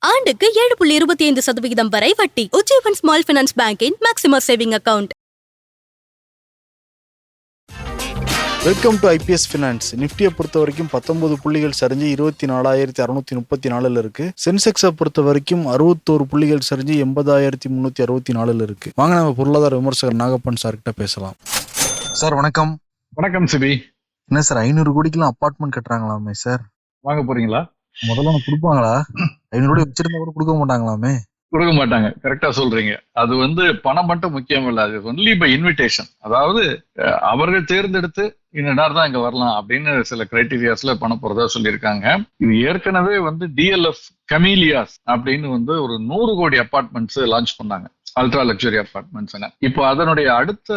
ஆண்டுக்கு ஏழு புள்ளி இருபத்தி ஐந்து சதவிகிதம் வரை வட்டி. Ujjivan small finance பேங்கின் maximum saving account. Welcome to IPS finance. நிஃப்டியை பொறுத்த வரைக்கும் பத்தொன்பது புள்ளிகள் சரிஞ்சு இருபத்தி நாலாயிரத்தி அறுநூத்தி முப்பத்தி நாலுல இருக்கு. சென்செக்ஸை பொறுத்த வரைக்கும் அறுபத்தோரு புள்ளிகள் சரிஞ்சு எண்பதாயிரத்தி முன்னூத்தி அறுபத்தி நாலுல இருக்கு. வாங்க நம்ம பொருளாதார விமர்சகர் நாகப்பன் சார்கிட்ட பேசலாம். சார் வணக்கம். வணக்கம் சிபி. என்ன சார் ஐநூறு கோடிக்கெல்லாம் அப்பார்ட்மெண்ட் கட்டுறாங்களாமே சார்? வாங்க போறீங்களா? முதல்ல ஒன்று கொடுப்பாங்களா? ஐநூறு கோடி வச்சிருந்தா கூட கொடுக்க மாட்டாங்களாமே? கொடுக்க மாட்டாங்க. கரெக்டா சொல்றீங்க. அது வந்து பணம் மட்டும் முக்கியம் இல்ல. அது ஒன்லி பை இன்விடேஷன் அதாவது அவர்கள் தேர்ந்தெடுத்து இன்ன நேரம் தான் இங்க வரலாம் அப்படின்னு சில கிரைட்டீரியாஸ்ல பண்ண போறதா சொல்லியிருக்காங்க. இது ஏற்கனவே வந்து டிஎல்எஃப் கமீலியாஸ் அப்படின்னு வந்து ஒரு நூறு கோடி அபார்ட்மெண்ட்ஸ் லான்ச் பண்ணாங்க. அல்ட்ரா லக்ஸரி அபார்ட்மெண்ட்ஸ் இப்போ அதனுடைய அடுத்த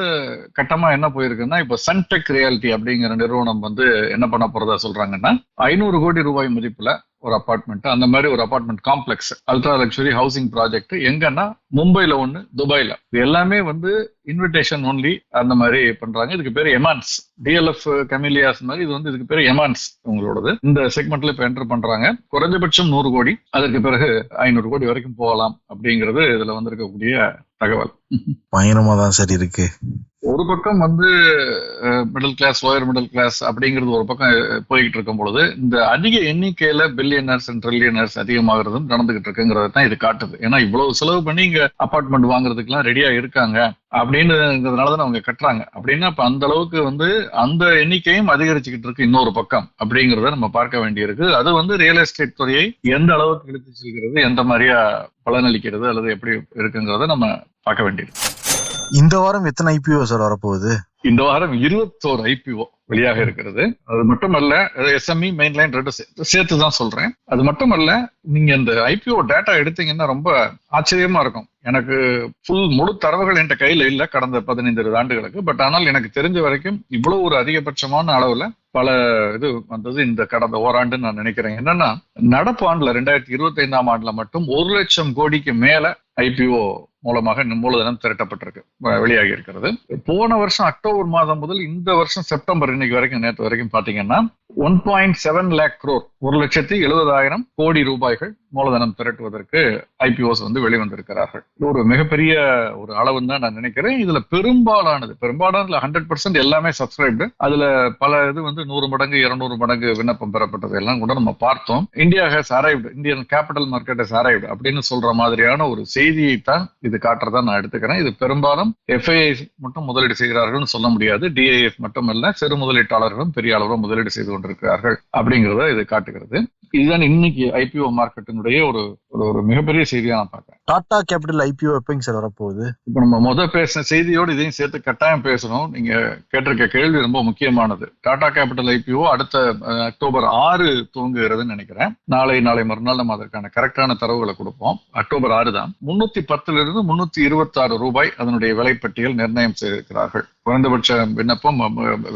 கட்டமா என்ன போயிருக்குன்னா இப்போ சன்டெக் ரியாலிட்டி அப்படிங்கிற நிறுவனம் வந்து என்ன பண்ண போறதா சொல்றாங்கன்னா ஐநூறு கோடி ரூபாய் மதிப்புல ஒரு அபார்ட்மெண்ட் அந்த மாதிரி ஒரு apartment complex ultra luxury housing project எங்கன்னா மும்பைல ஒண்ணு துபாயில. இது எல்லாமே வந்து இன்விடேஷன் ஒன்லி அந்த மாதிரி பண்றாங்க. இதுக்கு பேர் எமான்ஸ் டிஎல்எஃப் கமிலியாஸ் மாதிரி இது வந்து இதுக்கு பேர் எமான்ஸ் உங்களோடது. இந்த செக்மெண்ட்ல இப்ப என்டர் பண்றாங்க. குறைஞ்சபட்சம் நூறு கோடி. அதற்கு பிறகு ஐநூறு கோடி வரைக்கும் போகலாம் அப்படிங்கிறது இதுல வந்திருக்கக்கூடிய தகவல். பயங்கரமா தான் சார் இருக்கு. ஒரு பக்கம் வந்து middle class lower middle class அப்படிங்கிறது ஒரு பக்கம் போய்கிட்டு இருக்கும் பொழுது இந்த அதிக எண்ணிக்கையில பில்லியனர்ஸ் அண்ட் ட்ரில்லியனர்ஸ் அதிகமாகிறதும் நடந்துகிட்டு இருக்குங்கிறத தான் இது காட்டுது. ஏன்னா இவ்வளவு செலவு பண்ணி இங்க அபார்ட்மெண்ட் வாங்குறதுக்கெல்லாம் ரெடியா இருக்காங்க. அப்படின்றதுனால தான் அவங்க கட்டுறாங்க. அப்படின்னா அப்ப அந்த அளவுக்கு வந்து அந்த எண்ணிக்கையும் அதிகரிச்சுக்கிட்டு இருக்கு இன்னொரு பக்கம். அப்படிங்கிறத நம்ம பார்க்க வேண்டியிருக்கு. அது வந்து ரியல் எஸ்டேட் துறையை எந்த அளவுக்கு எடுத்து செல்கிறது எந்த மாதிரியா பலனளிக்கிறது அல்லது எப்படி இருக்குங்கிறத நம்ம பார்க்க வேண்டியிருக்கு. இந்த வாரம் எத்தனை ஐபிஓ சார் வரப்போகுது? இந்த வாரம் இருபத்தோரு ஐபிஓ வெளியாக இருக்கிறது. அது மட்டுமல்ல எஸ்எம்இ மெயின்லைன் ரெண்டு சேர்த்து சேர்த்து தான் சொல்றேன். அது மட்டுமல்ல நீங்க இந்த ஐபிஓ டேட்டா எடுத்தீங்கன்னா ரொம்ப ஆச்சரியமா இருக்கும். எனக்கு ஃபுல் முழு தரவுகள் என்கிட்ட கையில இல்ல கடந்த பதினைந்து இருபது ஆண்டுகளுக்கு. பட் ஆனால் எனக்கு தெரிஞ்ச வரைக்கும் இவ்வளவு ஒரு அதிகபட்சமான அளவுல பல இது வந்தது இந்த கடந்த ஓராண்டுன்னு நான் நினைக்கிறேன். என்னன்னா நடப்பு ஆண்டுல ரெண்டாயிரத்தி இருபத்தி ஐந்தாம் ஆண்டுல மட்டும் ஒரு லட்சம் கோடிக்கு மேல ஐபிஓ மூலமாக மூலதனம் திரட்டப்பட்டிருக்கு வெளியாகி இருக்கிறது. போன வருஷம் அக்டோபர் மாதம் முதல் இந்த வருஷம் செப்டம்பர் இன்னைக்கு வரைக்கும் நேற்று வரைக்கும் பாத்தீங்கன்னா one point seven lakh crore ஒரு லட்சத்தி எழுபதாயிரம் கோடி ரூபாய்கள் மூலதனம் திரட்டுவதற்கு ஐபிஓஸ் வந்து வெளிவந்திருக்கிறார்கள். ஒரு மிகப்பெரிய ஒரு அளவுன்னு தான் நான் நினைக்கிறேன். இதுல பெரும்பாலானது பெரும்பாலானதுல ஹண்ட்ரட் பர்சன்ட் எல்லாமே சப்ஸ்கிரைப்டு அதுல பல இது வந்து நூறு மடங்கு இருநூறு மடங்கு விண்ணப்பம் பெறப்பட்டது. எல்லாம் கூட நம்ம பார்த்தோம். India has arrived Indian capital market has arrived அப்படின்னு சொல்ற மாதிரியான ஒரு செய்தியை தான் இது காட்டுறதா நான் எடுத்துக்கிறேன். இது பெரும்பாலும் எஃப்ஐஐ மட்டும் முதலீடு செய்கிறார்கள்னு சொல்ல முடியாது. டிஐஎஃப் இல்ல சிறு முதலீட்டாளர்களும் பெரிய அளவில் முதலீடு செய்து கொண்டிருக்கிறார்கள் அப்படிங்கிறத இது காட்டுகிறது. இதுதான் இன்னைக்கு ஐபிஓ மார்க்கெட்டினுடைய ஒரு ஒரு ஒரு மிகப்பெரிய செய்தியா நான் பார்க்கிறேன். டாடா கேபிட்டல் ஐபிஓ எப்பங்க சார் வரப்போகுது? இப்ப நம்ம முத பேசின செய்தியோடு இதையும் சேர்த்து கட்டாயம் பேசணும். நீங்க கேட்டிருக்க கேள்வி ரொம்ப முக்கியமானது. டாடா கேபிட்டல் ஐபிஓ அடுத்த அக்டோபர் ஆறு துவங்குகிறதுன்னு நினைக்கிறேன். நாளை நாளை மறுநாள் நம்ம அதற்கான கரெக்டான தரவுகளை கொடுப்போம். அக்டோபர் ஆறு தான். முன்னூத்தி பத்துல இருந்து முன்னூத்தி இருபத்தி ஆறு ரூபாய் அதனுடைய விலைப்பட்டியல் நிர்ணயம் செய்திருக்கிறார்கள். குறைந்தபட்ச விண்ணப்பம்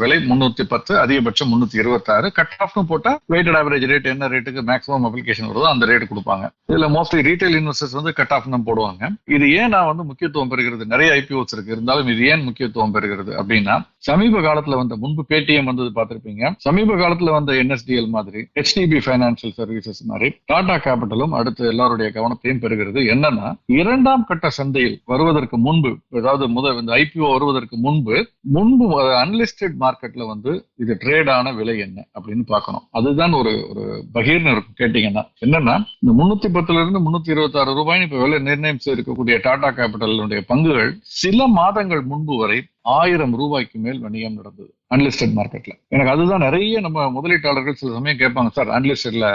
விலை முன்னூத்தி பத்து அதிகபட்சம் முன்னூத்தி இருபத்தி ஆறு கட் ஆஃப்னு போட்டா வெயிட்டட் ஆவரேஜ் ரேட் என்ன ரேட்டுக்கு மேக்ஸிமம் அப்ளிகேஷன் வருதோ அந்த ரேட் கொடுப்பாங்க. இதுல மோஸ்ட்லி ரீட்டைல் இன்வெஸ்டர்ஸ் வந்து கட் ஆஃப் தான் போடுவாங்க. இது ஏன் நான் வந்து முக்கியத்துவம் பெறுகிறது? நிறைய ஐபிஓஸ் இருக்கு. இருந்தாலும் இது ஏன் முக்கியத்துவம் பெறுகிறது அப்படின்னா சமீப காலத்துல வந்த முன்பு பேடிஎம் வந்தது பார்த்திருப்பீங்க. சமீப காலத்துல வந்த என்எஸ்டிஎல் மாதிரி ஹெச்டிபி பைனான்சியல் சர்வீசஸ் மாதிரி டாடா கேபிட்டலும் அடுத்து எல்லாருடைய கவனத்தையும் பெறுகிறது. என்னன்னா இரண்டாம் கட்ட சந்தையில் வருவதற்கு முன்பு அதாவது முதல் இந்த ஐபிஓ வருவதற்கு முன்பு முன்பு அன்லிஸ்டட் மார்க்கெட்ல வந்து இது ட்ரேடான விலை என்ன அப்படின்னு பார்க்கணும். அதுதான் ஒரு ஒரு பகீர்னு இருக்கும் கேட்டீங்கன்னா. என்னன்னா இந்த முன்னூத்தி பத்துல இருந்து முன்னூத்தி இருபத்தி ஆறு ரூபாய் இப்ப விலை நிர்ணயம் செய்திருக்கக்கூடிய டாடா கேபிட்டலுடைய பங்குகள் சில மாதங்கள் முன்பு வரை ஆயிரம் ரூபாய்க்கு மேல் வணிகம் நடந்தது. அன்லிஸ்டட் மார்க்கெட்ல எனக்கு அதுதான் நிறைய நம்ம முதலீட்டாளர்கள் சில சமயம் கேட்பாங்க சார் அன்லிஸ்டட்ல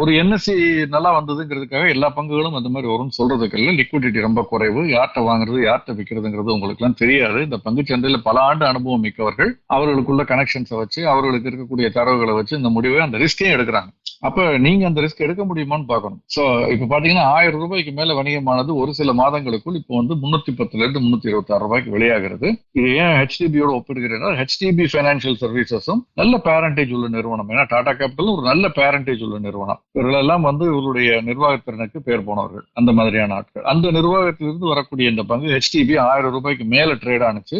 ஒரு என்எஸ்சி நல்லா வந்ததுங்கிறதுக்காக எல்லா பங்குகளும் அந்த மாதிரி வரும்னு சொல்றதுக்கு இல்லை. லிக்விடிட்டி ரொம்ப குறைவு. யார்கிட்ட வாங்குறது யார்கிட்ட விற்கிறதுங்கிறது உங்களுக்கு எல்லாம் தெரியாது. இந்த பங்கு சந்தையில பல ஆண்டு அனுபவம் மிக்கவர்கள். அவர்களுக்குள்ள கனெக்ஷன்ஸை வச்சு அவர்களுக்கு இருக்கக்கூடிய தரவுகளை வச்சு இந்த முடிவை அந்த ரிஸ்கையும் எடுக்கிறாங்க. அப்ப நீங்க அந்த ரிஸ்க் எடுக்க முடியுமான்னு பார்க்கணும். சோ இப்ப பாத்தீங்கன்னா ஆயிரம் ரூபாய்க்கு மேல வணிகமானது ஒரு சில மாதங்களுக்குள் இப்போ வந்து முன்னூத்தி பத்துல இருந்து முன்னூத்தி இருபத்தி ஆறு ரூபாய்க்கு வெளியாகிறது. இது ஏன் ஹெச்டிபியோட ஒப்பிடுகிறேன்னா ஹெச்டிபி ஃபைனான்சியல் சர்வீசஸும் நல்ல பேரண்டேஜ் உள்ள நிறுவனம். ஏன்னா டாடா கேபிட்டல் ஒரு நல்ல பேரண்டேஜ் உள்ள நிறுவனம். இவர்களெல்லாம் வந்து இவருடைய நிர்வாகத்திறனுக்கு பேர் போனவர்கள். அந்த மாதிரியான ஆட்கள். அந்த நிர்வாகத்திலிருந்து வரக்கூடிய இந்த பங்கு ஹெச்டிபி ஆயிரம் ரூபாய்க்கு மேல ட்ரேட் ஆனிச்சு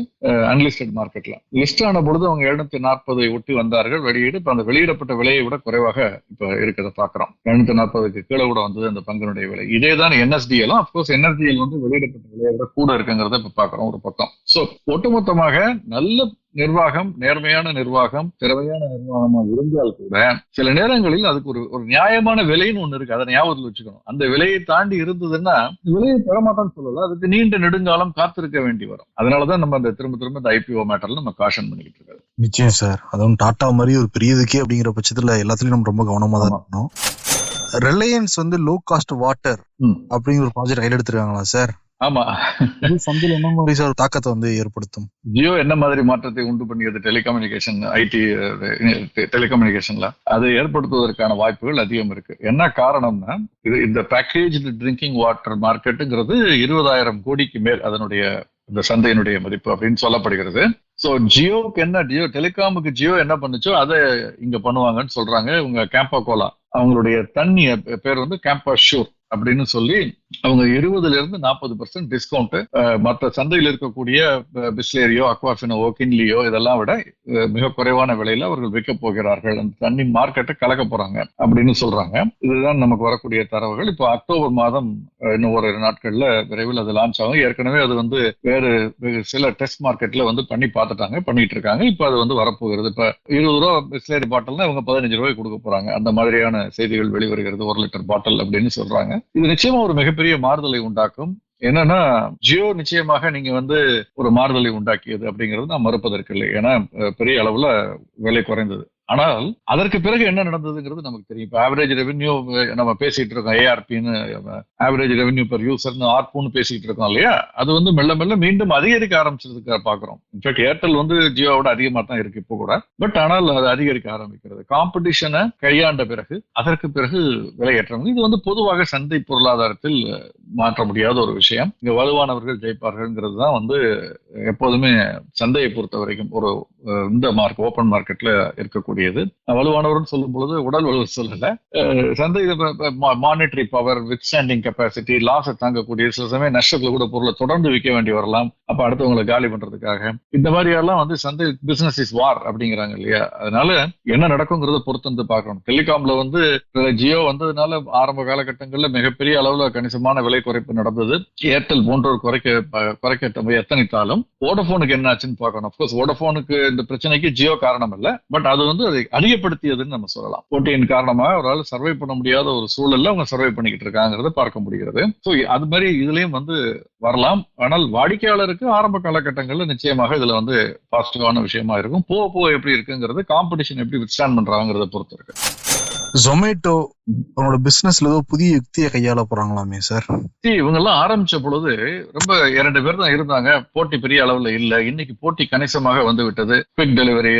அன்லிஸ்டட் மார்க்கெட்ல லிஸ்ட் ஆன பொழுது அவங்க எழுநூத்தி நாற்பதை ஒட்டி வந்தார்கள். வெளியீடு இப்ப அந்த வெளியிடப்பட்ட விலையை விட குறைவாக இப்ப இருக்கிறத பாக்குறோம். எழுநூத்தி நாற்பதுக்கு கீழே கூட வந்தது அந்த பங்கினுடைய விலை. இதே தான் என்எஸ்டிஎலும் அப்கோர்ஸ் என்எஸ்டிஎல் வந்து வெளியிடப்பட்ட விலையை விட கூட இருக்குங்கிறத இப்ப பாக்குறோம் ஒரு பக்கம். சோ ஒட்டுமொத்தமாக நல்ல நிர்வாகம் நேர்மையான நிர்வாகம் திறமையான நிர்வாகமாக இருந்தால் கூட சில நேரங்களில் அதுக்கு ஒரு ஒரு நியாயமான விலைன்னு ஒண்ணு இருக்கு. அதை ஞாபகத்தில் வச்சுக்கணும். அந்த விலையை தாண்டி இருந்ததுன்னா விலையை தரமாட்டான்னு சொல்லல. அதுக்கு நீண்ட நெடுங்காலம் காத்திருக்க வேண்டி வரும். அதனாலதான் நம்ம அந்த திரும்ப திரும்ப இந்த ஐபிஓ மேட்டர்ல நம்ம காஷன் பண்ணிக்கிட்டு இருக்காரு நிச்சயம் சார். அதுவும் டாடா மாதிரி ஒரு பெரியதுக்கே அப்படிங்கிற பட்சத்துல எல்லாத்துலயும் நம்ம ரொம்ப கவனமா தான். இருக்கணும். ரிலையன்ஸ் வந்து லோ காஸ்ட் வாட்டர். அப்படிங்கிற ஒரு ப்ராஜெக்ட் கையில் எடுத்திருக்காங்களா சார் ஆமா. சந்தையில் என்ன மாதிரி சார் தாக்கத்தை வந்து ஏற்படுத்தும்? ஜியோ என்ன மாதிரி மாற்றத்தை உண்டு பண்ணியது டெலிகம்யூனிகேஷன் ஐடி டெலிகம்யூனிகேஷன்ல அதை ஏற்படுத்துவதற்கான வாய்ப்புகள் அதிகம் இருக்கு. என்ன காரணம்னா இது இந்த பேக்கேஜ் ட்ரிங்கிங் வாட்டர் மார்க்கெட்டுங்கிறது இருபதாயிரம் கோடிக்கு மேல் அதனுடைய இந்த சந்தையினுடைய மதிப்பு அப்படின்னு சொல்லப்படுகிறது. சோ ஜியோவுக்கு என்ன ஜியோ டெலிகாமுக்கு ஜியோ என்ன பண்ணுச்சோ அதை இங்க பண்ணுவாங்கன்னு சொல்றாங்க. இவங்க கேம்பா கோலா அவங்களுடைய தண்ணி பேர் வந்து கேம்பா ஷூர் அப்படின்னு சொல்லி அவங்க இருபதுல இருந்து நாற்பது பர்சன்ட் டிஸ்கவுண்ட் மற்ற சந்தையில் இருக்கக்கூடிய பிஸ்லேரியோ அக்வாஃபினோ கின்லியோ இதெல்லாம் விட மிக குறைவான விலையில அவர்கள் விற்க போகிறார்கள். அந்த தண்ணி மார்க்கெட்டை கலக்க போறாங்க அப்படின்னு சொல்றாங்க. இதுதான் நமக்கு வரக்கூடிய தரவுகள். இப்போ அக்டோபர் மாதம் இன்னும் ஒரு நாட்கள்ல விரைவில் அது லான்ச் ஆகும். ஏற்கனவே அது வந்து வேறு வேறு சில டெஸ்ட் மார்க்கெட்ல வந்து பண்ணி பார்த்துட்டாங்க பண்ணிட்டு இருக்காங்க. இப்போ அது வந்து வரப்போகிறது. இப்ப இருபது ரூபா பிஸ்லேரி பாட்டில்னா இவங்க பதினஞ்சு ரூபாய் கொடுக்க போறாங்க. அந்த மாதிரியான செய்திகள் வெளிவருகிறது. ஒரு லிட்டர் பாட்டில் அப்படின்னு சொல்றாங்க. இது நிச்சயமா ஒரு மிகப்பெரிய மாறுதலை உண்டாக்கும். என்னன்னா ஜியோ நிச்சயமாக நீங்க வந்து ஒரு மாறுதலை உண்டாக்கியது அப்படிங்கிறது நான் மறுப்பதற்கு இல்லை. ஏன்னா பெரிய அளவுல விலை குறைந்தது. ஆனால் அதற்கு பிறகு என்ன நடந்ததுங்கிறது நமக்கு தெரியும். இப்போ ஆவரேஜ் ரெவென்யூ நம்ம பேசிட்டு இருக்கோம் ஏஆர்பின்னு ஆவரேஜ் ரெவென்யூ பர் யூசர்னு ஆர்புன்னு பேசிட்டு இருக்கோம் இல்லையா? அது வந்து மெல்ல மெல்ல மீண்டும் அதிகரிக்க ஆரம்பிச்சதுக்கு பாக்குறோம் இன்ஃபேக்ட் ஏர்டெல் வந்து ஜியோவோட அதிகமா தான் இருக்கு இப்போ கூட. பட் ஆனால் அது அதிகரிக்க ஆரம்பிக்கிறது. காம்படிஷனை கையாண்ட பிறகு அதற்கு பிறகு விலையேற்றம். இது வந்து பொதுவாக சந்தை பொருளாதாரத்தில் மாற்ற முடியாத ஒரு விஷயம். இங்க வலுவானவர்கள் ஜெயிப்பார்கள்ங்கிறது தான் வந்து எப்போதுமே சந்தையை பொறுத்த வரைக்கும் ஒரு இந்த மார்க் ஓப்பன் மார்க்கெட்ல இருக்கக்கூடியது. வலுவானவர்னு சொல்லும் பொழுது உடல் வலு சொல்லல. சந்தை monetary power with standing capacity லாஸை தாங்கக்கூடிய சில சமயம் நஷ்டத்துல கூட பொருளை தொடர்ந்து விற்க வேண்டி வரலாம். அப்ப அடுத்தவங்களை காலி பண்றதுக்காக. இந்த மாதிரி எல்லாம் வந்து சந்தை பிசினஸ் இஸ் வார் அப்படிங்கிறாங்க இல்லையா? அதனால என்ன நடக்குங்கிறத பொறுத்து வந்து பார்க்கணும். டெலிகாம்ல வந்து ஜியோ வந்ததுனால ஆரம்ப காலகட்டங்கள்ல மிகப்பெரிய அளவுல கணிசமான விலை குறைப்பு நடந்தது. ஏர்டெல் போன்றோர் குறைக்க குறைக்க எத்தனைத்தாலும் ஓடோஃபோனுக்கு வோடபோனுக்கு என்ன ஆச்சுன்னு பார்க்கணும். அப்கோர்ஸ் ஓடோஃபோனுக்கு இந்த பிரச்சனைக்கு ஜியோ காரணம் இல்ல பட் அது வந்து அதை அதிகப்படுத்தியதுன்னு நம்ம சொல்லலாம். போட்டியின் காரணமாக அவரால் சர்வை பண்ண முடியாத ஒரு சூழல்ல அவங்க சர்வை பண்ணிக்கிட்டு இருக்காங்கிறத பார்க்க முடிகிறது. ஸோ அது மாதிரி இதுலயும் வந்து வரலாம். ஆனால் வாடிக்கையாளருக்கு ஆரம்ப காலகட்டங்கள்ல நிச்சயமாக இதுல வந்து பாசிட்டிவான விஷயமா இருக்கும். போக போக எப்படி இருக்குங்கிறது காம்படிஷன் எப்படி வித்ஸ்டாண்ட் பண்றாங்கிறத பொறுத்து இருக்கு. ஜொமேட்டோ அவங்களோட பிசினஸ்ல ஏதோ புதிய யுக்தியை கையாள போறாங்களாமே சார் இவங்க எல்லாம் ஆரம்பிச்ச பொழுது ரொம்ப இரண்டு பேர் தான் இருந்தாங்க. போட்டி பெரிய அளவுல இல்ல. இன்னைக்கு போட்டி கணிசமாக வந்து விட்டது. குவிக் டெலிவரி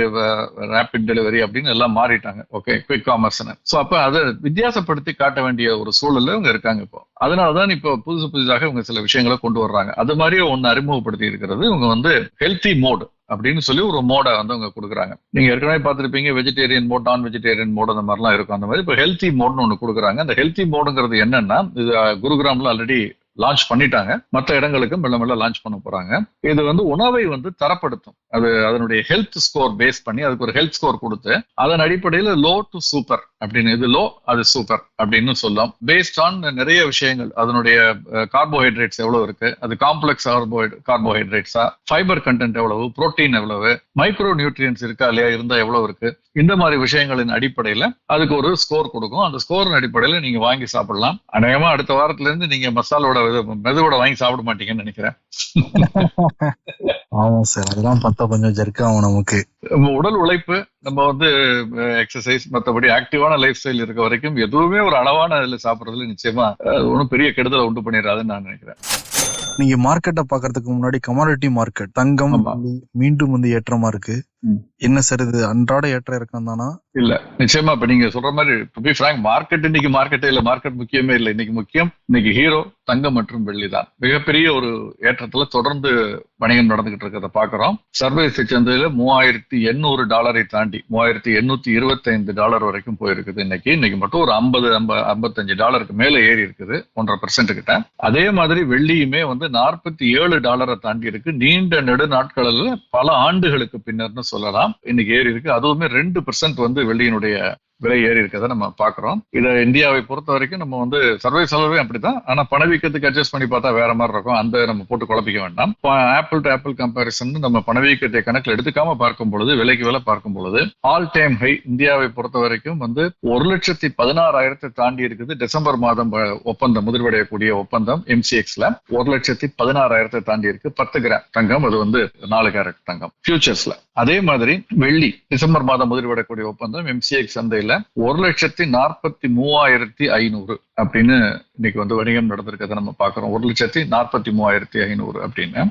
ரேபிட் டெலிவரி அப்படின்னு எல்லாம் மாறிட்டாங்க. ஓகே குவிக் காமர்ஸ்னு சோ அப்ப அதை வித்தியாசப்படுத்தி காட்ட வேண்டிய ஒரு சூழல்ல இவங்க இருக்காங்க இப்போ. அதனாலதான் இப்போ புதுசு புதுசாக இவங்க சில விஷயங்களை கொண்டு வர்றாங்க. அது மாதிரி ஒன்னு அறிமுகப்படுத்தி இருக்கிறது. இவங்க வந்து ஹெல்த்தி மோடு அப்படின்னு சொல்லி ஒரு மோடை வந்து அவங்க கொடுக்குறாங்க. நீங்க ஏற்கனவே பார்த்துருப்பீங்க vegetarian mode non vegetarian mode அந்த மாதிரிலாம் இருக்கும். அந்த மாதிரி இப்போ ஹெல்த்தி மோட்னு ஒன்று கொடுக்குறாங்க. அந்த ஹெல்த்தி மோடுங்கிறது என்னன்னா இது குருகிராமில் ஆல்ரெடி லான்ச் பண்ணிட்டாங்க. மற்ற இடங்களுக்கு மெல்ல மெல்ல லான்ச் பண்ண போறாங்க. இது வந்து உணவை வந்து தரப்படுத்தும். அது அதனுடைய ஹெல்த் ஸ்கோர் பேஸ் பண்ணி அதுக்கு ஒரு ஹெல்த் ஸ்கோர் கொடுத்து அதன் அடிப்படையில் லோ டு சூப்பர் அப்படின்னு இது லோ அது சூப்பர் அப்படின்னு சொல்லலாம். பேஸ்ட் ஆன் நிறைய விஷயங்கள். அதனுடைய கார்போஹைட்ரேட்ஸ் எவ்வளவு இருக்கு? அது காம்ப்ளெக்ஸ் கார்போஹைட்ரேட்ஸா ஃபைபர் கண்டென்ட் எவ்வளவு? புரோட்டீன் எவ்வளவு? மைக்ரோ நியூட்ரியன்ஸ் இருக்கா இல்லையா? இருந்தா எவ்வளவு இருக்கு? இந்த மாதிரி விஷயங்களின் அடிப்படையில அதுக்கு ஒரு ஸ்கோர் கொடுக்கும். அந்த ஸ்கோரின் அடிப்படையில நீங்க வாங்கி சாப்பிடலாம். அநேகமா அடுத்த வாரத்துல இருந்து நீங்க மசாலோட மெதுவோட வாங்கி சாப்பிட மாட்டீங்கன்னு நினைக்கிறேன். ஆமா சார். அதெல்லாம் பார்த்தா கொஞ்சம் ஜர்க் ஆகும் நமக்கு. உடல் உழைப்பு நம்ம வந்து எக்ஸசைஸ் மற்றபடி ஆக்டிவான லைஃப் ஸ்டைல் இருக்க வரைக்கும் எதுவுமே ஒரு அளவான இதுல சாப்பிடுறதுல நிச்சயமா ஒன்றும் பெரிய கெடுதலை உண்டு பண்ணிடாதுன்னு நான் நினைக்கிறேன் நீங்க மார்க்கெட்டை பாக்குறதுக்கு முன்னாடி கமாடிட்டி மார்க்கெட் தங்கம் மீண்டும் வந்து ஏற்றமா இருக்கு. என்ன சார் இது அன்றாட ஏற்ற இறக்கம் தானா? இல்ல. நிச்சயமா இப்ப நீங்க சொல்ற மாதிரி பி frank மார்க்கெட் இன்னைக்கு மார்க்கெட்டே இல்ல மார்க்கெட் முக்கியமே இல்லை. இன்னைக்கு முக்கியம் இன்னைக்கு ஹீரோ தங்கம் மற்றும் வெள்ளி தான். மிகப்பெரிய ஒரு ஏற்றத்துல தொடர்ந்து வணிகம் நடந்துகிட்டு இருக்கிறத பாக்குறோம். சர்வீஸ் சந்தையில மூவாயிரத்தி எண்ணூறு டாலரை தாண்டி மூவாயிரத்தி எண்ணூத்தி இருபத்தி ஐந்து டாலர் வரைக்கும் போயிருக்குது இன்னைக்கு. இன்னைக்கு மட்டும் ஒரு ஐம்பது ஐம்பத்தஞ்சு டாலருக்கு மேல ஏறி இருக்குது ஒன்றரை பெர்சென்ட் கிட்ட. அதே மாதிரி வெள்ளியுமே வந்து நாற்பத்தி ஏழு டாலரை தாண்டி இருக்கு. நீண்ட நெடு நாட்களில் பல ஆண்டுகளுக்கு பின்னர்னு சொல்லலாம். இன்னைக்கு ஏறி இருக்கு. அதுவுமே ரெண்டு பெர்சென்ட் வந்து வெள்ளியினுடைய விலை ஏறி இருக்கதை நம்ம பாக்குறோம் இதை இந்தியாவை பொறுத்த வரைக்கும் நம்ம வந்து சர்வே செலவே அப்படிதான் ஆனா பணவீக்கத்துக்கு அட்ஜஸ்ட் பண்ணி பார்த்தா வேற மாதிரி இருக்கும். அந்த நம்ம போட்டு குழப்பிக்க வேண்டாம். ஆப்பிள் டு ஆப்பிள் கம்பேரிசன் நம்ம பணவீக்கத்தை கணக்கில் எடுத்துக்காம பார்க்கும் பொழுது விலைக்கு விலை பார்க்கும் பொழுது ஆல் டைம் ஹை இந்தியாவை பொறுத்த வரைக்கும் வந்து ஒரு லட்சத்தி பதினாறாயிரத்தை தாண்டி இருக்குது. டிசம்பர் மாதம் ஒப்பந்தம் முதிர்வடையக்கூடிய ஒப்பந்தம் எம்சிஎக்ஸ்ல ஒரு லட்சத்தி பதினாறாயிரத்தை தாண்டி இருக்கு. பத்து கிராம் தங்கம் அது வந்து நாலு கேரட் தங்கம். ஃபியூச்சர்ஸ்ல அதே மாதிரி வெள்ளி டிசம்பர் மாதம் முதிர்வடையக்கூடிய ஒப்பந்தம் எம்சிஎக்ஸ் சந்தையில ஒரு லட்சத்தி நாற்பத்தி மூவாயிரத்தி ஐநூறு அப்படின்னு இன்னைக்கு வந்து வணிகம் நடந்திருக்கிறத நம்ம பாக்குறோம் ஒரு லட்சத்தி நாற்பத்தி மூவாயிரத்தி ஐநூறு அப்படின்னு.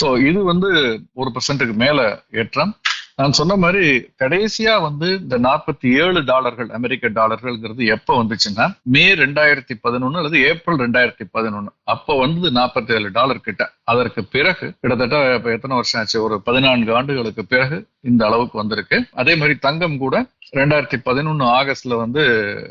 சோ இது வந்து ஒரு பர்சன்ட்டுக்கு மேல ஏற்றம். நான் சொன்ன மாதிரி கடைசியா வந்து இந்த நாற்பத்தி ஏழு டாலர்கள் அமெரிக்க டாலர்கள்ங்கிறது எப்ப வந்துச்சுன்னா மே ரெண்டாயிரத்தி பதினொன்னு அல்லது ஏப்ரல் ரெண்டாயிரத்தி பதினொன்னு. அப்ப வந்து நாற்பத்தி ஏழு டாலர் கிட்ட. அதற்கு பிறகு கிட்டத்தட்ட இப்ப எத்தனை வருஷம் ஆச்சு? ஒரு பதினான்கு ஆண்டுகளுக்கு பிறகு இந்த அளவுக்கு வந்திருக்கு. அதே மாதிரி தங்கம் கூட ரெண்டாயிரத்தி பதினொன்னு ஆகஸ்ட்ல வந்து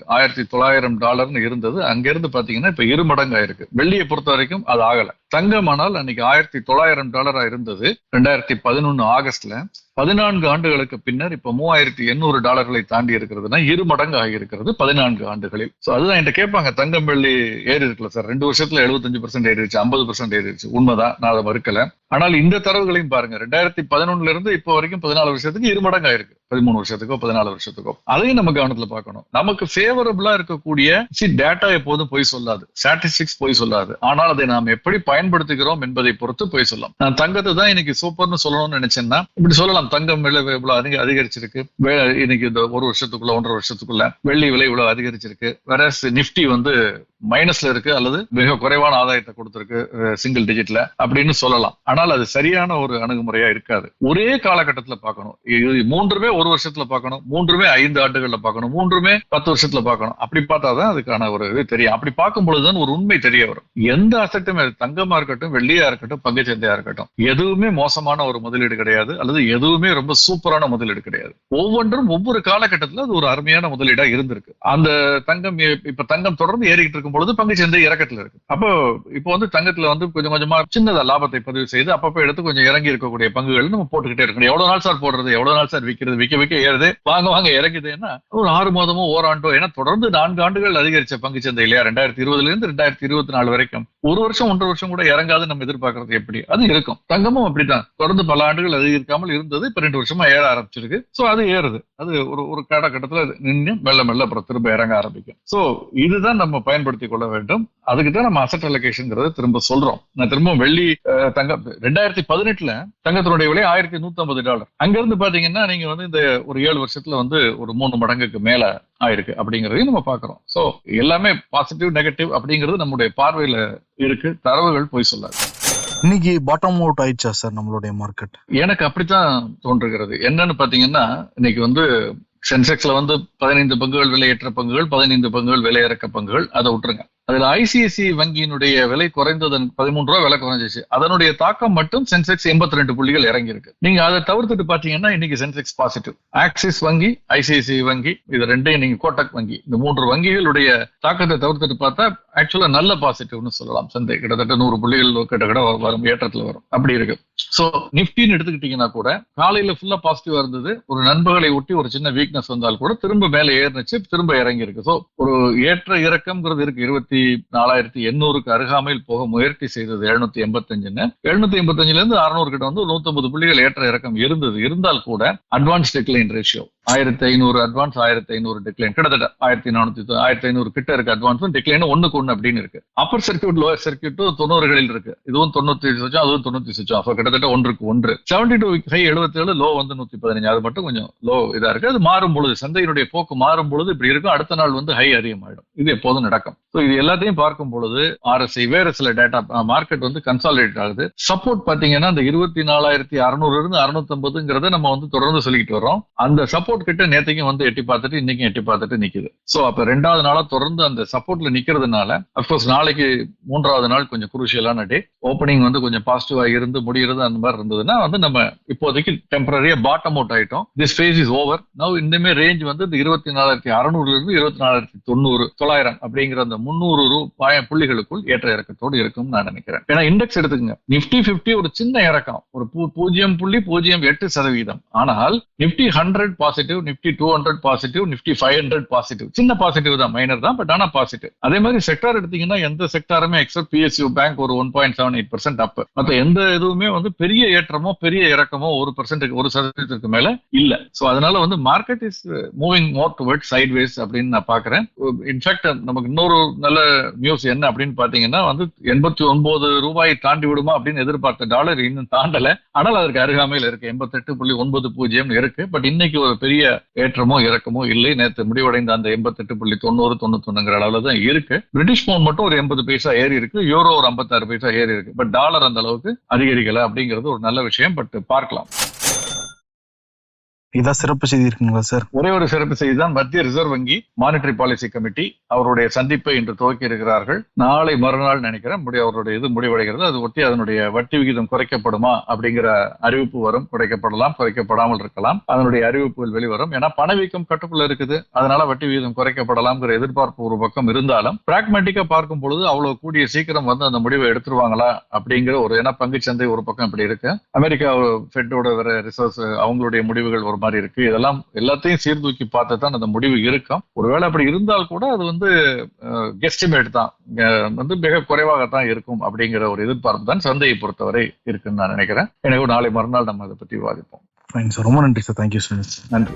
ஆயிரத்தி தொள்ளாயிரம் டாலர்னு இருந்தது. அங்கிருந்து பாத்தீங்கன்னா இப்ப இரு மடங்கு ஆயிருக்கு வெள்ளியை பொறுத்த வரைக்கும் அது ஆகல. தங்கமானால் அன்னைக்கு ஆயிரத்தி தொள்ளாயிரம் டாலரா இருந்தது ரெண்டாயிரத்தி பதினொன்னு ஆகஸ்ட்ல. பதினான்கு ஆண்டுகளுக்கு பின்னர் இப்ப மூவாயிரத்தி எண்ணூறு டாலர்களை தாண்டி இருக்கிறதுனா இரு மடங்கு ஆகியிருக்கிறது பதினான்கு ஆண்டுகளில். சோ அதுதான் என்கிட்ட கேட்பாங்க தங்கம் வெள்ளி ஏறி இருக்குல்ல சார் ரெண்டு வருஷத்துல எழுபத்தஞ்சு பர்சன்ட் ஏறிடுச்சு ஐம்பது பர்சன்ட் ஏறிடுச்சு உண்மைதான் நான் அதை மறுக்கல. ஆனால் இந்த தரவுகளையும் பாருங்க ரெண்டாயிரத்தி பதினொன்னுல இருந்து இப்போ வரைக்கும் பதினாலு வருஷத்துக்கு இரு மடங்கு ஆயிருக்கு. பதிமூணு வருஷத்துக்கோ பதினாலு வருஷத்துக்கோ. அதையும் நம்ம கவனத்துல பார்க்கணும். நமக்கு ஃபேவரபிளா இருக்கக்கூடிய சி டேட்டா எப்போதும் பொய் சொல்லாது. ஸ்டாட்டிஸ்டிக்ஸ் பொய் சொல்லாது. ஆனால் அதை நாம் எப்படி பயன்படுத்துகிறோம் என்பதை பொறுத்து போய் சொல்லலாம். நான் தங்கத்தை தான் இன்னைக்கு சூப்பர்னு சொல்லணும்னு நினைச்சேன்னா இப்படி சொல்லலாம். தங்கம் விலை இவ்வளவு அதிக அதிகரிச்சிருக்கு. இன்னைக்கு இந்த ஒரு வருஷத்துக்குள்ள ஒன்றரை வருஷத்துக்குள்ள வெள்ளி விலை இவ்வளவு அதிகரிச்சிருக்கு. வேற நிப்டி வந்து மைனஸ்ல இருக்கு அல்லது மிக குறைவான ஆதாயத்தை கொடுத்திருக்கு சிங்கிள் டிஜிட்ல அப்படின்னு சொல்லலாம். ஆனால் அது சரியான ஒரு அணுகுமுறையா இருக்காது. ஒரே காலகட்டத்துல பார்க்கணும். இது மூன்றுமே ஒரு வருஷத்துல பார்க்கணும். மூன்றுமே ஐந்து ஆண்டுகள்ல பார்க்கணும். மூன்றுமே பத்து வருஷத்துல பார்க்கணும். அப்படி பார்த்தாதான் அதுக்கான ஒரு இது தெரியும். அப்படி பார்க்கும் பொழுதுதான் ஒரு உண்மை தெரிய வரும். எந்த அசட்டுமே தங்கமா இருக்கட்டும் வெள்ளியா இருக்கட்டும் பங்கு சந்தையா இருக்கட்டும் எதுவுமே மோசமான ஒரு முதலீடு கிடையாது. அல்லது எதுவுமே ரொம்ப சூப்பரான முதலீடு கிடையாது. ஒவ்வொன்றும் ஒவ்வொரு காலகட்டத்துல அது ஒரு அருமையான முதலீடா இருந்திருக்கு. அந்த தங்கம் இ- இப்ப தங்கம் தொடர்ந்து ஏறிக்கிட்டு இருக்கும் பொழுது பங்கு சந்தை இறக்கத்துல இருக்கு. அப்போ இப்போ வந்து தங்கத்துல வந்து கொஞ்சம் கொஞ்சமா சின்னதா லாபத்தை பதிவு செய்து அப்பப்போ எடுத்து கொஞ்சம் இறங்கி இருக்கக்கூடிய பங்குகள் நம்ம போட்டுக்கிட்டே இருக்கணும். எவ்வளவு நாள் சார் போடுறது? எவ்வளவு நாள் சார் விற்கிறது விற்க விற்க ஏறுது? வாங்க வாங்க இறங்குதுன்னா ஒரு ஆறு மாதமோ ஓராண்டோ ஏன்னா தொடர்ந்து நான்கு ஆண்டுகள் அதிகரிச்ச பங்கு சந்தை இல்லையா? ரெண்டாயிரத்தி இருபதுல இருந்து ரெண்டாயிரத்தி இருபத்தி நாலு வரைக்கும். ஒரு வருஷம் ஒன்றரை வருஷம் கூட இறங்காது நம்ம எதிர்பார்க்கறது எப்படி? அது இருக்கும். தங்கமும் அப்படித்தான். தொடர்ந்து பல ஆண்டுகள் அதிகரிக்காமல் இருந்தது இப்ப ரெண்டு வருஷமா ஏற ஆரம்பிச்சிருக்கு. சோ அது ஏறுது. அது ஒரு ஒரு காலகட்டத்துல நின்று மெல்ல மெல்ல அப்புறம் திரும்ப இறங்க ஆரம்பிக்கும். சோ இதுதான் நம்ம பயன்படுத்திக் கொள்ள வேண்டும் அதுக்கு தான் நம்ம அசட் அலோகேஷன்ங்கிறத திரும்ப சொல்றோம். நான் திரும்ப வெள்ளி அஹ், தங்கம் ரெண்டாயிரத்தி பதினெட்டுல தங்கத்தினுடைய விலை ஆயிரத்தி நூத்தி ஐம்பது டாலர். அங்க இருந்து பாத்தீங்கன்னா நீங்க வந்து இந்த ஒரு ஏழு வருஷத்துல வந்து ஒரு மூணு மடங்குக்கு மேல ஆயிருக்கு அப்படிங்கறதையும் நம்ம பாக்குறோம் சோ எல்லாமே பாசிட்டிவ் நெகட்டிவ் அப்படிங்கிறது நம்முடைய பார்வையில இருக்கு. தரவுகள் போய் சொல்லாது. இன்னைக்கு பாட்டம் அவுட் ஆயிடுச்சா சார் நம்மளுடைய மார்க்கெட் எனக்கு அப்படித்தான் தோன்றுகிறது. என்னன்னு பாத்தீங்கன்னா இன்னைக்கு வந்து சென்செக்ஸ்ல வந்து பதினைந்து பங்குகள் விலையேற்ற பங்குகள் பதினைந்து பங்குகள் விலையிறக்க பங்குகள் அதை விட்டுருங்க. அதுல ஐசிஐசி வங்கியினுடைய விலை குறைந்தது பதிமூன்று ரூபாய் விலை குறைஞ்சிச்சு. அதனுடைய தாக்கம் மட்டும் சென்செக்ஸ் எண்பத்தி ரெண்டு புள்ளிகள் இறங்கி இருக்கு நீங்க அதை தவிர்த்துட்டு பாத்தீங்கன்னா இன்னைக்கு சென்செக்ஸ் பாசிட்டிவ் ஆக்சிஸ் வங்கி ஐசிஐசி வங்கி இது ரெண்டையும் நீங்க கோட்டக் வங்கி. இந்த மூன்று வங்கிகளுடைய தாக்கத்தை தவிர்த்துட்டு பார்த்தா ஆக்சுவலா நல்ல பாசிட்டிவ்னு சொல்லலாம். சந்தை கிட்டத்தட்ட நூறு புள்ளிகள் கிட்டத்தட்ட கிட்ட வரும் ஏற்றத்துல வரும். அப்படி இருக்கு. சோ நிப்டின்னு எடுத்துக்கிட்டீங்கன்னா கூட காலையில ஃபுல்லா பாசிட்டிவா இருந்தது. ஒரு நண்பர்களை ஒட்டி ஒரு சின்ன வீக்னஸ் வந்தால் கூட திரும்ப மேலே ஏறிச்சு திரும்ப இறங்கி இருக்கு சோ ஒரு ஏற்ற இறக்கம்ங்கிறது இருக்கு. இருபத்தி நாலாயிரத்தி எண்ணூறுக்கு அருகாமையில் போக முயற்சி செய்தது எழுநூத்தி எண்பத்தஞ்சுன்னு. எழுநூத்தி எண்பத்தஞ்சுல இருந்து அறுநூறு கிட்ட வந்து நூத்தம்பது புள்ளிகள் ஏற்ற இறக்கம் இருந்தது. இருந்தால் கூட அட்வான்ஸ் டிக்ளைன் ரேஷியோ ஆயிரத்தி ஐநூறு அட்வான்ஸ் ஆயிரத்தி ஐநூறு டிக்ளைன் கிட்டத்தட்ட ஆயிரத்தி நானூத்தி ஆயிரத்தி ஐநூறு கிட்ட இருக்கு அட்வான்ஸும் டிக்ளைன் ஒண்ணுக்கு ஒண்ணு அப்படின்னு இருக்கு. அப்பர் சர்க்கியூட் லோயர் சர்க்கியூட்டும் தொண்ணூறுகளில் இருக்கு. இதுவும் தொண்ணூத்தி சுச்சம் அதுவும் தொண்ணூத்தி சுச்சம் கிட்டத்தட்ட ஒன்றுக்கு ஒன்று. செவன்டி டூ ஹை எழுபத்தி ஏழு லோ வந்து நூத்தி பதினஞ்சு. அது மட்டும் கொஞ்சம் லோ இதா இருக்கு. அது மாறும் பொழுது சந்தையினுடைய போக்கு மாறும் பொழுது இப்படி இருக்கும். அடுத்த நாள் வந்து ஹை அதிகமாயிடும். இது எப்போதும் நடக்கும். இது எல்லாத்தையும் பார்க்கும் பொழுது ஆர்எஸ்ஐ வேற சில டேட்டா மார்க்கெட் வந்து கன்சாலிடேட் ஆகுது. சப்போர்ட் பாத்தீங்கன்னா அந்த இருபத்தி நாலாயிரத்தி அறுநூறுல இருந்து அறுநூத்தம்பதுங்கிறத நம்ம வந்து தொடர்ந்து சொல்லிட்டு வரோம் அந்த சப்போர்ட் கிட்ட நேத்தையும் வந்து எட்டி பார்த்துட்டு இன்னைக்கும் எட்டி பார்த்துட்டு நிக்குது. சோ அப்ப ரெண்டாவது நாளா தொடர்ந்து அந்த சப்போர்ட்ல நிக்கிறதுனால அப்கோர்ஸ் நாளைக்கு மூன்றாவது நாள் கொஞ்சம் குரூஷியலான டே ஓப்பனிங் வந்து கொஞ்சம் பாசிட்டிவா இருந்து முடிகிறது அந்த மாதிரி இருந்ததுன்னா வந்து நம்ம இப்போதைக்கு டெம்பரரியா பாட்டம் அவுட் ஆயிட்டோம். This phase is over now இனிமே ரேஞ்ச் வந்து இந்த இருபத்தி நாலாயிரத்தி அறுநூறுல இருந்து இருபத்தி நாலாயிரத்தி தொண்ணூறு தொள்ளாயிரம் அப்படிங்கிற அந்த நூறு ரூபாய் புள்ளிகளுக்குள் ஏற்ற இறக்கத்தோடு இருக்கும் நான் நினைக்கிறேன். ஏன்னா இண்டெக்ஸ் எடுத்துக்கங்க. நிப்டி பிப்டி ஒரு சின்ன இறக்கம். ஒரு பூ- பூஜ்ஜியம் புள்ளி பூஜ்ஜியம் எட்டு சதவீதம். ஆனால் Nifty hundred positive Nifty two hundred positive Nifty five hundred positive சின்ன பாசிட்டிவ் தான் மைனர் தான் பட் ஆனா பாசிட்டிவ் அதே மாதிரி செக்டார் எடுத்தீங்கன்னா எந்த செக்டாருமே எக்ஸப்ட் பிஎஸ்யூ பேங்க் ஒரு one point seven eight percent up மற்ற எந்த இதுவுமே வந்து பெரிய ஏற்றமோ பெரிய இறக்கமோ ஒரு பர்சன்ட் ஒரு சதவீதத்துக்கு மேல இல்ல. சோ அதனால வந்து market is moving more toward sideways அப்படின்னு நான் பாக்குறேன். இன்ஃபேக்ட் நமக்கு இன்னொரு நல்ல நியூஸ் என்ன அப்படின்னு பாத்தீங்கன்னா வந்து எண்பத்தி ஒன்பது ரூபாய் தாண்டி விடுமா அப்படின்னு எதிர்பார்த்த டாலர் இன்னும் தாண்டல. ஆனால் அதற்கு அருகாமையில் இருக்கு. எண்பத்தெட்டு புள்ளி ஒன்பது பூஜ்ஜியம் இருக்கு. பட் இன்னைக்கு ஒரு பெரிய ஏற்றமோ இறக்கமோ இல்லை. நேற்று முடிவடைந்த அந்த எண்பத்தெட்டு புள்ளி தொண்ணூறு தொண்ணூத்தொன்னுங்கிற அளவுல தான் இருக்கு. பிரிட்டிஷ் பவுண்ட் மட்டும் ஒரு எண்பது பைசா ஏறி இருக்கு. யூரோ ஒரு ஐம்பத்தாறு பைசா ஏறி இருக்கு. பட் டாலர் அந்த அளவுக்கு அதிகரிக்கல அப்படிங்கிறது ஒரு நல்ல விஷயம். பட் பார்க்கலாம். இதான் சிறப்பு செய்தி இருக்குங்களா சார் ஒரே ஒரு சிறப்பு செய்தி தான் மத்திய ரிசர்வ் வங்கி மானிட்டரி பாலிசி கமிட்டி அவருடைய சந்திப்பை இன்று துவக்கி இருக்கிறார்கள். நாளை மறுநாள் நினைக்கிறேன். முடி அவருடைய இது முடிவடைகிறது. அது ஒட்டி அதனுடைய வட்டி விகிதம் குறைக்கப்படுமா அப்படிங்கிற அறிவிப்பு வரும். குறைக்கப்படலாம் குறைக்கப்படாமல் இருக்கலாம். அதனுடைய அறிவிப்புகள் வெளிவரும். ஏன்னா பணவீக்கம் கட்டுக்குள்ள இருக்குது. அதனால வட்டி விகிதம் குறைக்கப்படலாம்ங்கிற எதிர்பார்ப்பு ஒரு பக்கம் இருந்தாலும் பிராக்மேட்டிக்கா பார்க்கும் பொழுது அவ்வளவு கூடிய சீக்கிரம் வந்து அந்த முடிவை எடுத்துருவாங்களா அப்படிங்கிற ஒரு ஏன்னா பங்குச்சந்தை ஒரு பக்கம் இப்படி இருக்கு. அமெரிக்கா ஃபெட்டோட வேற ரிசர்வ்ஸ் அவங்களுடைய முடிவுகள் ஒரு மாதிரி இருக்கு. இதெல்லாம் எல்லாத்தையும் சீர்தூக்கி பார்த்து தான் அந்த முடிவு இருக்கும். ஒருவேளை அப்படி இருந்தால் கூட அது வந்து கெஸ்டிமேட் தான். வந்து மிக குறைவாக தான் இருக்கும் அப்படிங்கிற ஒரு எதிர்பார்ப்பு தான் சந்தையை பொறுத்தவரை இருக்குன்னு நான் நினைக்கிறேன். எனவே நாளை மறுநாள் நம்ம அதை பற்றி விவாதிப்போம். ரொம்ப நன்றி சார் தேங்க்யூ சார் நன்றி.